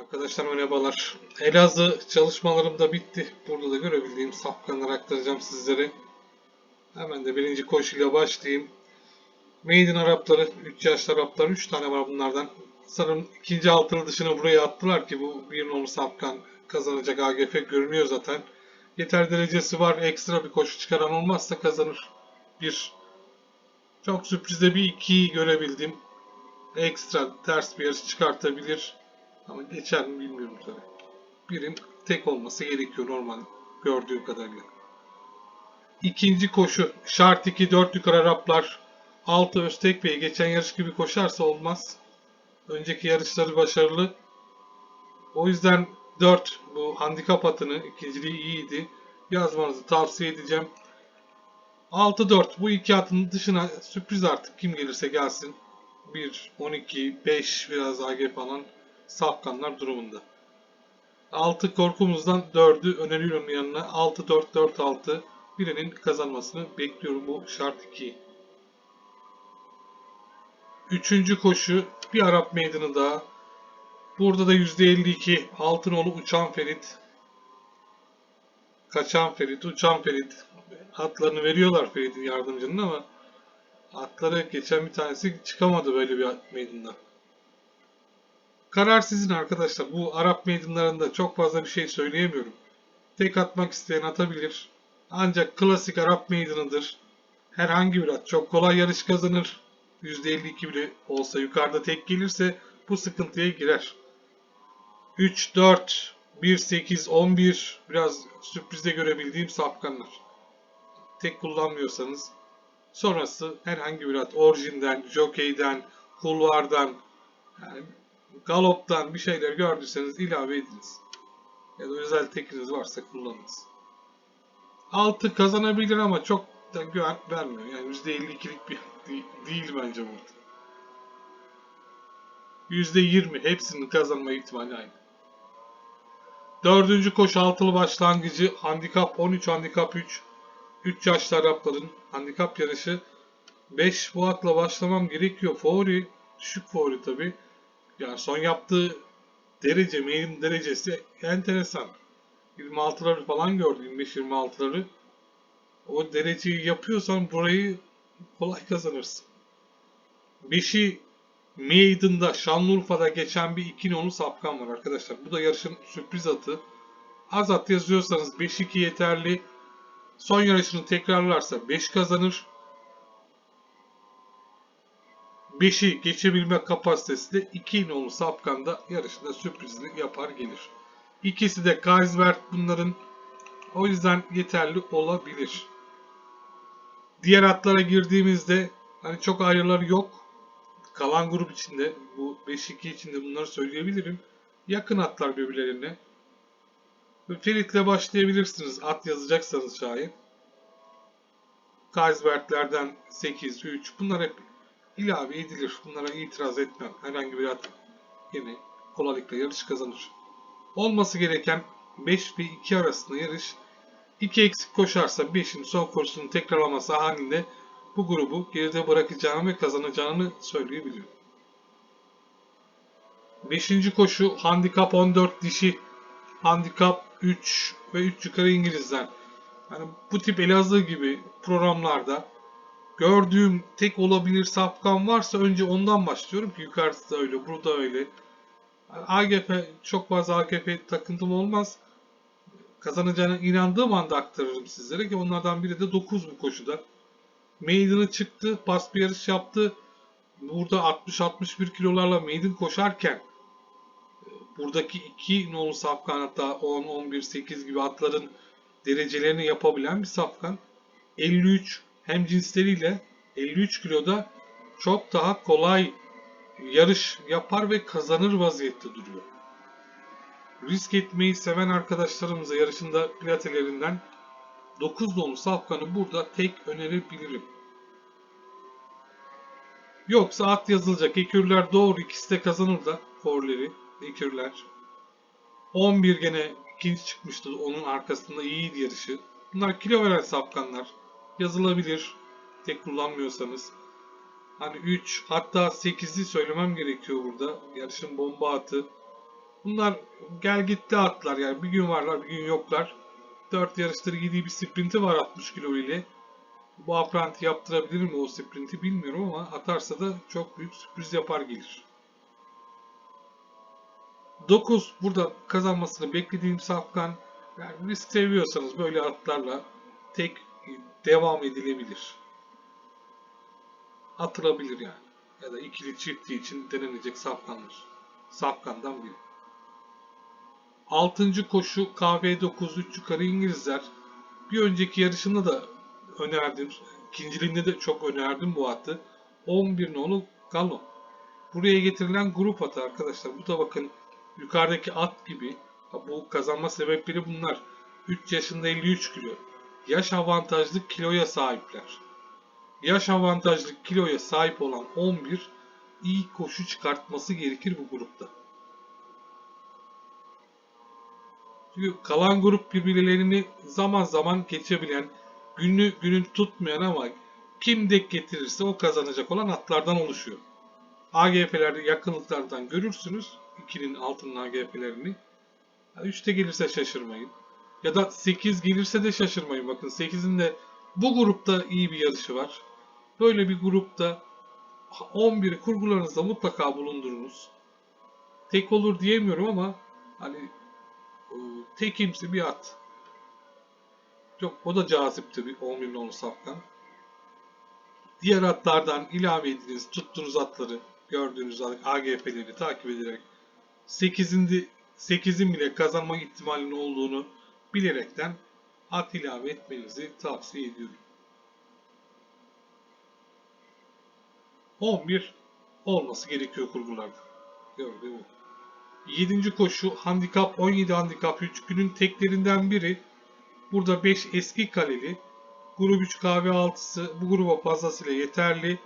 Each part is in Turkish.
Arkadaşlar merhabalar. Elazığ çalışmalarım da bitti. Burada da görebildiğim safkanları aktaracağım sizlere. Hemen de birinci koşuyla başlayayım. Maiden Arapları, 3 yaşlı Araplar 3 tane var bunlardan. Sanırım ikinci altılı dışına buraya attılar ki bu bir numaralı safkan kazanacak AGF görünüyor zaten. Yeter derecesi var. Ekstra bir koşu çıkaran olmazsa kazanır. Bir. Çok sürprize bir 2'yi görebildim. Ekstra ters bir yarış çıkartabilir. Ama geçer mi bilmiyorum tabii. Birim tek olması gerekiyor normal gördüğüm kadarıyla. İkinci koşu şart 2 4 yukarı Araplar 6 Öztek Bey geçen yarış gibi koşarsa olmaz. Önceki yarışları başarılı. O yüzden 4 bu handikap atını ikinciliği iyiydi. Yazmanızı tavsiye edeceğim. 6-4 bu iki atın dışına sürpriz artık kim gelirse gelsin. 1, 12, 5 biraz AG falan safkanlar durumunda. 6 korkumuzdan 4'ü öneriyorum yanına. 6-4-4-6 birinin kazanmasını bekliyorum bu şart 2. Üçüncü koşu bir Arap meydanı daha. Burada da %52 Altınoğlu Uçan Ferit. Kaçan Ferit, Uçan Ferit. Atlarını veriyorlar Ferit'in yardımcının ama atları geçen bir tanesi çıkamadı böyle bir meydanda. Karar sizin arkadaşlar. Bu Arap meydanlarında çok fazla bir şey söyleyemiyorum. Tek atmak isteyen atabilir. Ancak klasik Arap meydanıdır. Herhangi bir at çok kolay yarış kazanır. %52 bile olsa yukarıda tek gelirse bu sıkıntıya girer. 3, 4, 1, 8, 11 biraz sürprizde görebildiğim safkanlar. Tek kullanmıyorsanız sonrası herhangi bir at orijinden, jokeyden, kulvardan yani galoptan bir şeyler gördüyseniz ilave ediniz. Ya da özel tekiniz varsa kullanınız. 6 kazanabilir ama çok da güven vermiyor. Yani %52'lik bir değil, bence burada. %20 hepsinin kazanma ihtimali aynı. Dördüncü koşu altılı başlangıcı handikap 13 handikap 3 3 yaşlı Arapların handikap yarışı 5 bu atla başlamam gerekiyor. Favori düşük favori tabi. Yani son yaptığı derece, mailin derecesi enteresan. 26'ları falan gördüm 25-26'ları. O dereceyi yapıyorsan burayı kolay kazanırsın. 5'i Maiden'da Şanlıurfa'da geçen bir 2 nolu sapkan var arkadaşlar. Bu da yarışın sürpriz atı. Az at yazıyorsanız 5-2 yeterli. Son yarışını tekrarlarsa 5 kazanır. 5'i geçebilme kapasitesi de 2 nolu sapkanda yarışında sürprizini yapar gelir. İkisi de Kaisbert bunların o yüzden yeterli olabilir. Diğer atlara girdiğimizde hani çok ayrıları yok. Kalan grup içinde bu 5-2 içinde bunları söyleyebilirim. Yakın atlar birbirlerine. Ferit'le başlayabilirsiniz at yazacaksanız şayet. Kaisbertlerden 8, 3 bunlar hep ilave edilir. Bunlara itiraz etmem. Herhangi bir at yine kolaylıkla yarış kazanır. Olması gereken 5 ve 2 arasında yarış 2 eksik koşarsa 5'in son koşusunu tekrarlaması halinde bu grubu geride bırakacağını ve kazanacağını söyleyebiliyorum. 5. koşu handikap 14 dişi handikap 3 ve 3 yukarı İngilizler. Yani bu tip Elazığ gibi programlarda gördüğüm tek olabilir safkan varsa önce ondan başlıyorum ki yukarısı da öyle, burada öyle. Yani AGF çok fazla AGF takıntım olmaz. Kazanacağına inandığım anda aktarırım sizlere ki onlardan biri de 9 bu koşuda. Maiden'ı çıktı, pas bir yarış yaptı. Burada 60-61 kilolarla Maiden koşarken buradaki iki nolu safkan hatta 10, 11, 8 gibi atların derecelerini yapabilen bir safkan. 53 hem cinsleriyle 53 kiloda çok daha kolay yarış yapar ve kazanır vaziyette duruyor. Risk etmeyi seven arkadaşlarımıza yarışında platelerinden 9 nolu safkanı burada tek önerebilirim. Yoksa at yazılacak. Ekürler doğru ikisi de kazanır da forleri. Ekürler. 11 gene ikinci çıkmıştı. Onun arkasında iyiydi yarışı. Bunlar kilo veren safkanlar. Yazılabilir. Tek kullanmıyorsanız. Hani 3 hatta 8'i söylemem gerekiyor burada. Yarışın bomba atı. Bunlar gel gitti atlar yani bir gün varlar bir gün yoklar. 4 yarıştır yediği bir sprinti var 60 kilo ile. Bu apranti yaptırabilir mi o sprinti bilmiyorum ama atarsa da çok büyük sürpriz yapar gelir. 9 burada kazanmasını beklediğim safkan. Yani risk seviyorsanız böyle atlarla tek devam edilebilir. Atılabilir yani. Ya da ikili çiftli için denenecek safkanlar. Safkandan biri. Altıncı koşu KV9 3 yukarı İngilizler. Bir önceki yarışında da önerdim. İkinciliğinde de çok önerdim bu atı. 11 nolu Gallo. Buraya getirilen grup atı arkadaşlar. Bu da bakın yukarıdaki at gibi. Bu kazanma sebepleri bunlar. 3 yaşında 53 kilo. Yaş avantajlı kiloya sahipler. Yaş avantajlı kiloya sahip olan 11 iyi koşu çıkartması gerekir bu grupta. Çünkü kalan grup birbirlerini zaman zaman geçebilen, günlü günün tutmayan ama kim dek getirirse o kazanacak olan atlardan oluşuyor. AGF'lerde yakınlıklardan görürsünüz. 2'nin altının AGF'lerini. 3'te gelirse şaşırmayın. Ya da 8 gelirse de şaşırmayın. Bakın 8'in de bu grupta iyi bir yarışı var. Böyle bir grupta 11'i kurgularınızda mutlaka bulundurunuz. Tek olur diyemiyorum ama hani e, tekimsi bir at. Çok o da cazipti bir 11 nolu safkan. Diğer atlardan ilave ediniz, tuttuğunuz atları, gördüğünüz AGF'leri takip ederek 8'in 8'in bile kazanma ihtimalinin olduğunu bilerekten at ilave etmenizi tavsiye ediyorum. 11 olması gerekiyor kurgularda. Gördüğüm o. 7. koşu handikap 17 handikap 3 günün teklerinden biri. Burada 5 eski kaleli. Grup 3 kahve altısı bu gruba fazlasıyla yeterli.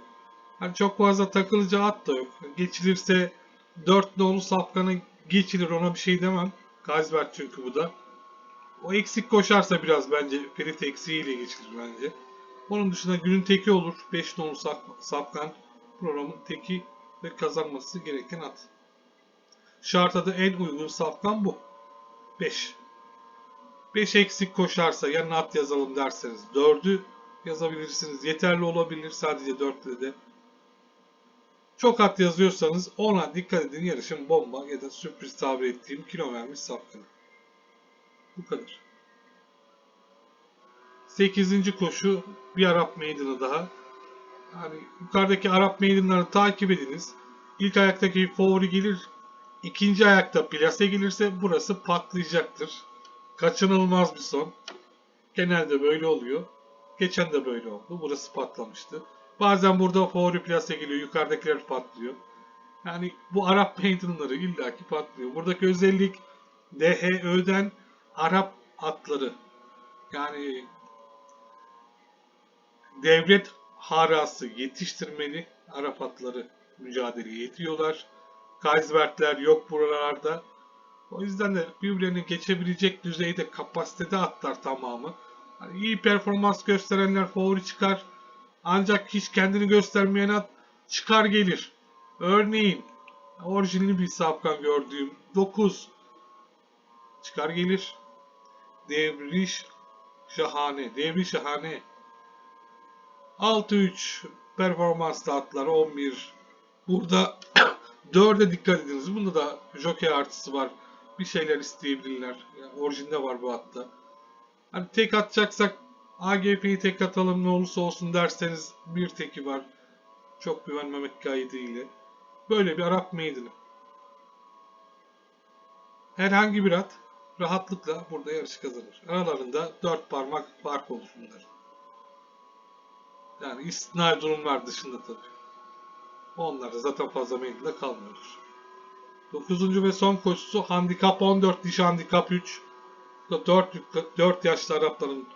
Yani çok fazla takılıcı at da yok. Geçilirse 4 nolu safkanı geçilir ona bir şey demem. Gazbert çünkü bu da. O eksik koşarsa biraz bence Ferit eksiğiyle geçilir bence. Onun dışında günün teki olur. 5 nolu safkan programın teki ve kazanması gereken at. Şarta da en uygun safkan bu. 5. 5 eksik koşarsa yanına at yazalım derseniz 4'ü yazabilirsiniz. Yeterli olabilir sadece 4'le de. Çok at yazıyorsanız ona dikkat edin yarışın bomba ya da sürpriz tabir ettiğim kilo vermiş safkanı. Bu kadar. 8. koşu bir Arap meydanı daha. Yani yukarıdaki Arap meydanları takip ediniz. İlk ayaktaki favori gelir. ikinci ayakta plase gelirse burası patlayacaktır. Kaçınılmaz bir son. Genelde böyle oluyor. Geçen de böyle oldu. Burası patlamıştı. Bazen burada favori plase geliyor. Yukarıdakiler patlıyor. Yani bu Arap meydanları illaki patlıyor. Buradaki özellik DHÖ'den Arap atları. Yani devlet harası yetiştirmeli Arap atları mücadeleye yetiyorlar. Kaysbertler yok buralarda. O yüzden de birbirlerini geçebilecek düzeyde kapasitede atlar tamamı. Yani iyi performans gösterenler favori çıkar. Ancak hiç kendini göstermeyen at çıkar gelir. Örneğin orijinli bir sapkan gördüğüm 9 çıkar gelir. Devriş şahane. Devriş şahane. 6-3 performans atlar 11. Burada 4'e dikkat ediniz. Bunda da jockey artısı var. Bir şeyler isteyebilirler. Yani orijinde var bu hatta. Hani tek atacaksak AGP'yi tek atalım ne olursa olsun derseniz bir teki var. Çok güvenmemek kaydıyla. Böyle bir Arap meydanı. Herhangi bir at rahatlıkla burada yarışı kazanır. Aralarında 4 parmak fark olur bunlar. Yani istisnai durumlar dışında tabii. Onlar da zaten fazla meydanda kalmıyordur. 9. ve son koşusu handikap 14 diş handikap 3. 4, 4 yaşlı Arapların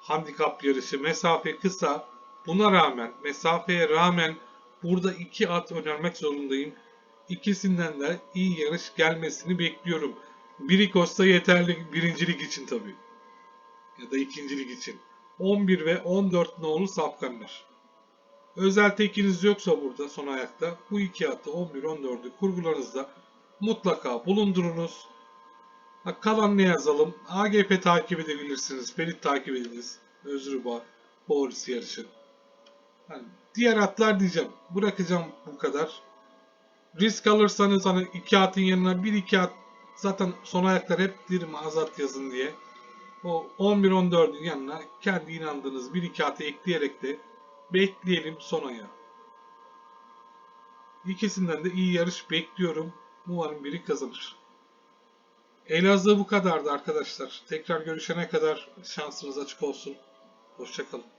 handikap yarışı. Mesafe kısa. Buna rağmen, mesafeye rağmen burada iki at önermek zorundayım. İkisinden de iyi yarış gelmesini bekliyorum. Biri yeterli birincilik için tabii. Ya da ikincilik için. 11 ve 14 nolu safkanlar. Özel tekiniz yoksa burada son ayakta bu iki atı 11-14'ü kurgularınızda mutlaka bulundurunuz. Ha, Kalan ne yazalım? AGP takip edebilirsiniz. Ferit takip ediniz. Özrüba, Boris yarışı. Yani diğer atlar diyeceğim. Bırakacağım bu kadar. Risk alırsanız hani iki atın yanına bir iki at zaten son ayaklar hep dirme azat yazın diye. O 11-14'ün yanına kendi inandığınız bir iki atı ekleyerek de bekleyelim son aya. İkisinden de iyi yarış bekliyorum. Umarım biri kazanır. Elazığ bu kadardı arkadaşlar. Tekrar görüşene kadar şansınız açık olsun. Hoşçakalın.